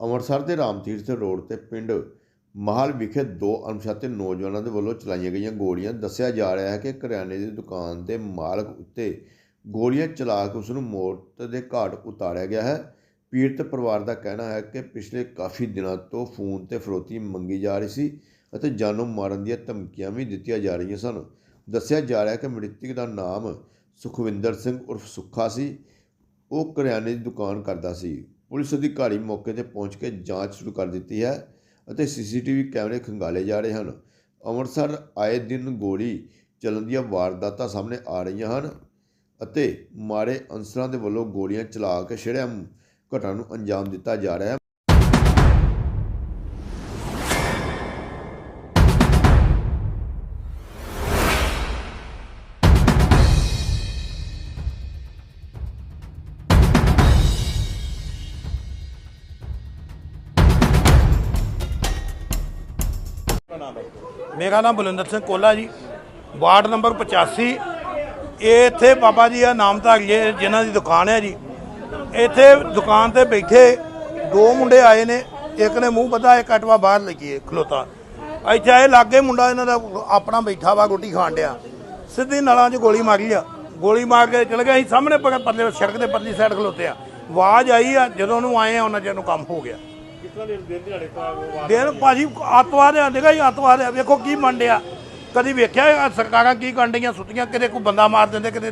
ਅੰਮ੍ਰਿਤਸਰ ਦੇ ਰਾਮਤੀਰਥ ਰੋਡ ਤੇ ਪਿੰਡ ਮਹਾਲ ਵਿਖੇ ਦੋ ਅਣਪਛਾਤੇ ਨੌਜਵਾਨਾਂ ਦੇ ਵੱਲੋਂ ਚਲਾਈਆਂ ਗਈਆਂ ਗੋਲੀਆਂ। ਦੱਸਿਆ ਜਾ ਰਿਹਾ ਹੈ ਕਿ ਕਰਿਆਨੇ ਦੀ ਦੁਕਾਨ ਦੇ ਮਾਲਕ ਉੱਤੇ ਗੋਲੀਆਂ ਚਲਾ ਕੇ ਉਸ ਨੂੰ ਮੌਤ ਦੇ ਘਾਟ ਉਤਾਰਿਆ ਗਿਆ ਹੈ। ਪੀੜਤ ਪਰਿਵਾਰ ਦਾ ਕਹਿਣਾ ਹੈ ਕਿ ਪਿਛਲੇ ਕਾਫੀ ਦਿਨਾਂ ਤੋਂ ਫੋਨ ਤੇ ਫਰੋਤੀ ਮੰਗੀ ਜਾ ਰਹੀ ਸੀ ਅਤੇ ਜਾਨੋਂ ਮਾਰਨ ਦੀਆਂ ਧਮਕੀਆਂ ਵੀ ਦਿੱਤੀਆਂ ਜਾ ਰਹੀਆਂ ਸਨ। ਦੱਸਿਆ ਜਾ ਰਿਹਾ ਹੈ ਕਿ ਮ੍ਰਿਤਕ ਦਾ ਨਾਮ ਸੁਖਵਿੰਦਰ ਸਿੰਘ ਉਰਫ ਸੁੱਖਾ ਸੀ। ਉਹ ਕਰਿਆਨੇ ਦੀ ਦੁਕਾਨ ਕਰਦਾ ਸੀ। ਪੁਲਿਸ ਅਧਿਕਾਰੀ ਮੌਕੇ ਤੇ ਪਹੁੰਚ ਕੇ ਜਾਂਚ ਸ਼ੁਰੂ ਕਰ ਦਿੱਤੀ ਹੈ ਅਤੇ ਸੀਸੀਟੀਵੀ ਕੈਮਰੇ ਖੰਗਾਲੇ ਜਾ ਰਹੇ ਹਨ। ਅੰਮ੍ਰਿਤਸਰ ਆਏ ਦਿਨ ਗੋਲੀ ਚੱਲਣ ਦੀਆਂ ਵਾਰਦਾਤਾਂ ਸਾਹਮਣੇ ਆ ਰਹੀਆਂ ਹਨ ਅਤੇ ਮਾਰੇ ਅਨਸਰਾਂ ਦੇ ਵੱਲੋਂ ਗੋਲੀਆਂ ਚਲਾ ਕੇ ਸ਼ਰੇਆਮ ਘਟਨਾ ਨੂੰ ਅੰਜਾਮ ਦਿੱਤਾ ਜਾ ਰਿਹਾ ਹੈ। ਮੇਰਾ ਨਾਮ ਬਲਵਿੰਦਰ ਸਿੰਘ ਕੋਲਾ ਜੀ, ਵਾਰਡ ਨੰਬਰ 85 ਇਹ ਇੱਥੇ ਬਾਬਾ ਜੀ ਆ ਨਾਮਧਾਰੀ ਹੈ, ਜਿਨ੍ਹਾਂ ਦੀ ਦੁਕਾਨ ਹੈ ਜੀ। ਇੱਥੇ ਦੁਕਾਨ ਤੇ ਬੈਠੇ ਦੋ ਮੁੰਡੇ ਆਏ ਨੇ, ਇੱਕ ਨੇ ਮੂੰਹ ਬੱਧਾ, ਇੱਕ ਅਟਵਾ ਬਾਹਰ ਲੱਗੀਏ ਖਲੋਤਾ। ਇੱਥੇ ਆਏ, ਲਾਗੇ ਮੁੰਡਾ ਇਹਨਾਂ ਦਾ ਆਪਣਾ ਬੈਠਾ ਵਾ, ਰੋਟੀ ਖਾਣ ਡਿਆ। ਸਿੱਧੀ ਨਲਾਂ 'ਚ ਗੋਲੀ ਮਾਰੀ ਆ। ਗੋਲੀ ਮਾਰ ਕੇ ਚਲ ਗਿਆ ਅਸੀਂ ਸਾਹਮਣੇ ਪਰ ਪਰਲੇ ਸੜਕ ਦੇ ਪਰਲੀ ਸਾਈਡ ਖਲੋਤੇ ਆ। ਆਵਾਜ਼ ਆਈ ਆ, ਜਦੋਂ ਉਹਨੂੰ ਆਏ ਆ, ਉਹਨਾਂ ਚਿਰ ਨੂੰ ਕੰਮ ਹੋ ਗਿਆ। ਦਿਨ ਭਾਜੀ ਆਤਵਾਦ ਆ ਦੇਖਾ ਜੀ ਆਤਵਾਦ ਆ। ਵੇਖੋ ਕੀ ਮੰਡਿਆ ਕਦੀ ਵੇਖਿਆ ਸਰਕਾਰਾਂ ਕੀ ਕਰਨ ਡਈਆਂ ਸੁੱਤੀਆਂ ਕਿਤੇ ਕੋਈ ਬੰਦਾ ਮਾਰ ਦਿੰਦੇ ਕਿਤੇ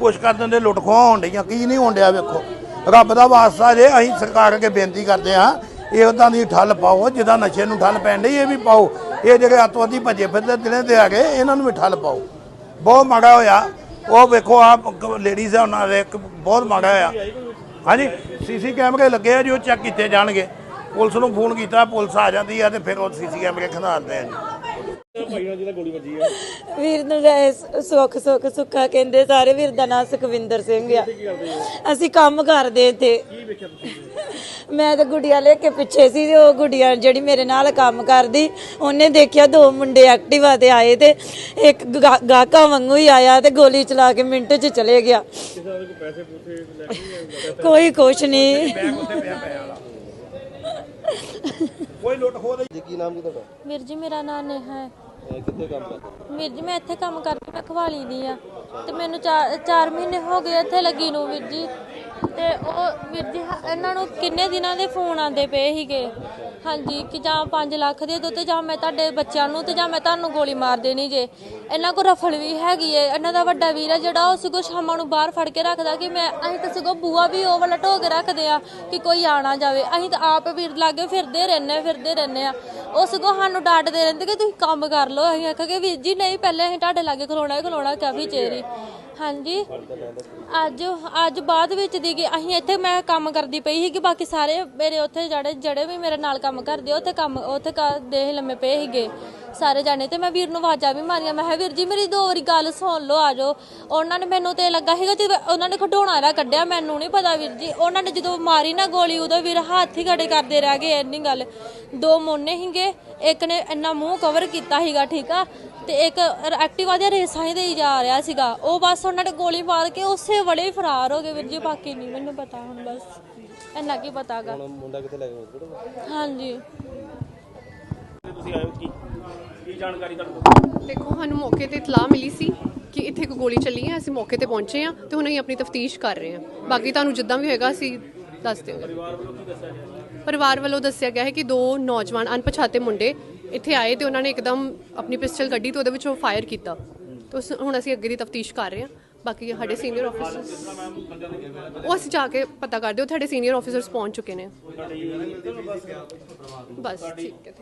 ਕੁਛ ਕਰ ਦਿੰਦੇ ਲੁੱਟ ਖੋਹ ਹੋਣ ਡਈਆਂ ਕੀ ਨਹੀਂ ਹੋਣ ਡਿਆ ਵੇਖੋ। ਰੱਬ ਦਾ ਵਾਸਤਾ ਜੇ ਅਸੀਂ ਸਰਕਾਰ ਅੱਗੇ ਬੇਨਤੀ ਕਰਦੇ ਹਾਂ ਇਹ ਉਦਾਂ ਦੀ ਠੱਲ ਪਾਓ ਜਿੱਦਾਂ ਨਸ਼ੇ ਨੂੰ ਠੱਲ ਪੈਣ ਡਈ ਇਹ ਵੀ ਪਾਓ। ਇਹ ਜਿਹੜੇ ਅੱਤਵਾਦੀ ਭੱਜੇ ਫਿਰਦੇ ਦਿਨੇ ਤੇ ਆ ਗਏ ਇਹਨਾਂ ਨੂੰ ਵੀ ਠੱਲ ਪਾਓ। ਬਹੁਤ ਮਾੜਾ ਹੋਇਆ। ਉਹ ਵੇਖੋ ਆ ਲੇਡੀਜ਼ ਆ ਉਹਨਾਂ ਦੇ ਬਹੁਤ ਮਾੜਾ ਹੋਇਆ। ਹਾਂਜੀ ਸੀਸੀ ਕੈਮਰੇ ਲੱਗੇ ਆ ਜੀ ਉਹ ਚੈੱਕ ਕੀਤੇ ਜਾਣਗੇ। ਪੁਲਿਸ ਨੂੰ ਫੋਨ ਕੀਤਾ, ਪੁਲਿਸ ਆ ਜਾਂਦੀ ਆ ਤੇ ਫਿਰ ਉਹ ਸੀਸੀ ਕੈਮਰੇ ਖੰਗਾਲਦੇ ਆ ਜੀ। ਵੀਰ ਨੂੰ ਰਹਿ ਸੁੱਖ ਸੁੱਖ ਸੁੱਖਾ ਕਹਿੰਦੇ ਸਾਰੇ ਵੀਰ ਦਾ ਨਾਂ ਸੁਖਵਿੰਦਰ ਸਿੰਘ ਆ। ਅਸੀਂ ਕੰਮ ਕਰਦੇ ਇੱਥੇ। ਮੈਂ ਤਾਂ ਗੁੜੀਆ ਲੈ ਕੇ ਪਿੱਛੇ ਸੀ ਤੇ ਉਹ ਗੁੜੀਆ ਜਿਹੜੀ ਮੇਰੇ ਨਾਲ ਕੰਮ ਕਰਦੀ, ਉਹਨੇ ਦੇਖਿਆ ਦੋ ਮੁੰਡੇ ਐਕਟਿਵਾ ਤੇ ਆਏ ਤੇ ਇੱਕ ਗਾ- ਗਾਹਕਾਂ ਵਾਂਗੂ ਹੀ ਆਇਆ ਤੇ ਗੋਲੀ ਚਲਾ ਕੇ ਮਿੰਟ 'ਚ ਚਲੇ ਗਿਆ। ਕੋਈ ਕੁਛ ਨਹੀਂ। ਕੋਈ ਲੁੱਟ ਖੋਹ ਜੀ? ਕੀ ਨਾਮ ਜੀ ਤੁਹਾਡਾ? ਵੀਰ ਜੀ ਮੇਰਾ ਨਾਮ ਨੇਹਾ ਹੈ। ਇਹ ਕਿੱਥੇ ਕੰਮ ਕਰਦੇ? ਵੀਰ ਜੀ ਮੈਂ ਇੱਥੇ ਕੰਮ ਕਰਦੀ ਮੈਂ ਖਵਾਲੀ ਦੀ ਆ। ਤੇ ਮੈਨੂੰ 4 ਮਹੀਨੇ ਹੋ ਗਏ ਇੱਥੇ ਲੱਗੀ ਨੂੰ ਵੀਰ ਜੀ। ਤੇ ਉਹ ਵੀਰ ਜੀ, ਹ- ਇਹਨਾਂ ਨੂੰ ਕਿੰਨੇ ਦਿਨਾਂ ਦੇ ਫੋਨ ਆਉਂਦੇ ਪਏ ਸੀਗੇ? ਹਾਂਜੀ, ਕਿ ਜਾਂ 5 ਲੱਖ ਦੇ ਦੋ ਤੇ ਜਾਂ ਮੈਂ ਤੁਹਾਡੇ ਬੱਚਿਆਂ ਨੂੰ ਤੇ ਜਾਂ ਮੈਂ ਤੁਹਾਨੂੰ ਗੋਲੀ ਮਾਰ ਦੇਣੀ ਜੇ। ਇਹਨਾਂ ਕੋਲ ਰਫਲ ਵੀ ਹੈਗੀ ਏ। ਇਹਨਾਂ ਦਾ ਵੱਡਾ ਵੀਰ ਹੈ ਜਿਹੜਾ ਉਹ ਸਗੋਂ ਸ਼ਾਮਾਂ ਨੂੰ ਬਾਹਰ ਫੜ ਕੇ ਰੱਖਦਾ ਕਿ ਮੈਂ, ਅਸੀਂ ਤਾਂ ਸਗੋਂ ਬੂਆ ਵੀ ਉਹ ਵਾਲਾ ਢੋ ਕੇ ਰੱਖਦੇ ਆ ਕਿ ਕੋਈ ਆਣਾ ਜਾਵੇ। ਅਸੀਂ ਤਾਂ ਆਪ ਵੀਰ ਲਾਗੇ ਫਿਰਦੇ ਰਹਿੰਦੇ ਫਿਰਦੇ ਰਹਿੰਦੇ ਆ। ਉਹ ਸਗੋਂ ਸਾਨੂੰ ਡਾਂਟਦੇ ਰਹਿੰਦੇ ਕਿ ਤੁਸੀਂ ਕੰਮ ਕਰ ਲਓ। ਅਸੀਂ ਆਖਾਂਗੇ, ਵੀਰ ਜੀ, ਨਹੀਂ, ਪਹਿਲੇ ਅਸੀਂ ਤੁਹਾਡੇ ਲਾਗੇ ਖਲੋਣਾ ਹੀ ਖਲੋਣਾ, ਕਾਫੀ ਚਿਰ ਹੀ। ਹਾਂਜੀ। ਅੱਜ ਅੱਜ ਬਾਅਦ ਵਿੱਚ ਦੀ ਗਈ। ਅਸੀਂ ਇੱਥੇ ਮੈਂ ਕੰਮ ਕਰਦੀ ਪਈ ਸੀ ਕਿ ਬਾਕੀ ਸਾਰੇ ਮੇਰੇ ਉੱਥੇ ਜਿਹੜੇ ਜਿਹੜੇ ਵੀ ਮੇਰੇ ਨਾਲ ਕੰਮ ਕਰਦੇ, ਉੱਥੇ ਕੰਮ, ਉੱਥੇ ਕਰਦੇ ਸੀ ਲੰਮੇ ਪਏ ਸੀਗੇ। ਸਾਰੇ ਜਾਣੇ ਤੇ ਮੈਂ ਵੀਰ ਨੂੰ ਆਵਾਜ਼ਾਂ ਵੀ ਮਾਰੀਆਂ ਮੈਂ ਕਿਹਾ ਵੀਰ ਜੀ ਮੇਰੀ ਦੋ ਵਾਰੀ ਗੱਲ ਸੁਣ ਲਓ ਆ ਜਾਓ। ਉਹਨਾਂ ਨੇ ਮੈਨੂੰ ਤੇ ਲੱਗਾ ਸੀਗਾ ਜਦੋਂ ਉਹਨਾਂ ਨੇ ਖਡੋਣਾ ਰਾ ਕੱਢਿਆ ਮੈਨੂੰ ਨਹੀਂ ਪਤਾ ਵੀਰ ਜੀ। ਉਹਨਾਂ ਨੇ ਜਦੋਂ ਮਾਰੀ ਨਾ ਗੋਲੀ ਉਦੋਂ ਵੀਰ ਹੱਥ ਹੀ ਖੜੇ ਕਰਦੇ ਰਹਿ ਗਏ ਇੰਨੀ ਗੱਲ। ਦੋ ਮੋਨੇ ਹੀਗੇ ਇੱਕ ਨੇ ਇੰਨਾ ਮੂੰਹ ਕਵਰ ਕੀਤਾ ਸੀਗਾ ਠੀਕ ਆ? ਤੇ ਇੱਕ ਐਕਟਿਵਾ ਦੇ ਰੇਸਾਂ ਹੀ ਦੇਈ ਜਾ ਰਿਹਾ ਸੀਗਾ। ਉਹ ਬਸ ਉਹਨਾਂ ਨੇ ਗੋਲੀ ਮਾਰ ਕੇ ਉਸੇ ਹੀ ਫਰਾਰ ਹੋ ਗਏ ਵੀਰ ਜੀ ਬਾਕੀ ਨਹੀਂ ਮੈਨੂੰ ਪਤਾ ਹੁਣ ਬਸ। ਇੰਨਾ ਕੀ ਪਤਾਗਾ। ਮੁੰਡਾ ਕਿੱਥੇ ਲੈ ਗਏ ਹਸਪੀਟਲ ਹਾਂਜੀ ਦੇਖੋ ਸਾਨੂੰ ਮੌਕੇ ਤੇ ਇਤਲਾਹ ਮਿਲੀ ਸੀ ਕਿ ਇੱਥੇ ਇੱਕ ਗੋਲੀ ਚੱਲੀ ਹੈ ਅਸੀਂ ਮੌਕੇ ਤੇ ਪਹੁੰਚੇ ਹਾਂ ਤੇ ਹੁਣ ਅਸੀਂ ਆਪਣੀ ਤਫਤੀਸ਼ ਕਰ ਰਹੇ ਹਾਂ। ਬਾਕੀ ਤੁਹਾਨੂੰ ਜਿੱਦਾਂ ਵੀ ਹੋਏਗਾ ਅਸੀਂ ਦੱਸ ਦਿਆਂਗੇ। ਪਰਿਵਾਰ ਵੱਲੋਂ ਦੱਸਿਆ ਗਿਆ? ਹੈ ਕਿ ਦੋ ਨੌਜਵਾਨ ਅਣਪਛਾਤੇ ਮੁੰਡੇ ਇੱਥੇ ਆਏ ਤੇ ਉਹਨਾਂ ਨੇ ਇੱਕਦਮ ਆਪਣੀ ਪਿਸਟਲ ਕੱਢੀ ਤੇ ਉਹਦੇ ਵਿੱਚੋਂ ਫਾਇਰ ਕੀਤਾ। ਤੇ ਉਸ- ਹੁਣ ਅਸੀਂ ਅੱਗੇ ਦੀ ਤਫਤੀਸ਼ ਕਰ ਰਹੇ ਹਾਂ। ਬਾਕੀ ਸਾਡੇ ਸੀਨੀਅਰ ਆਫੀਸਰਸ ਉਹ ਅਸੀਂ ਜਾ ਕੇ ਪਤਾ ਕਰਦੇ ਹਾਂ ਸਾਡੇ ਸੀਨੀਅਰ ਆਫੀਸਰਸ ਪਹੁੰਚ ਚੁੱਕੇ ਨੇ। ਬਸ ਠੀਕ ਹੈ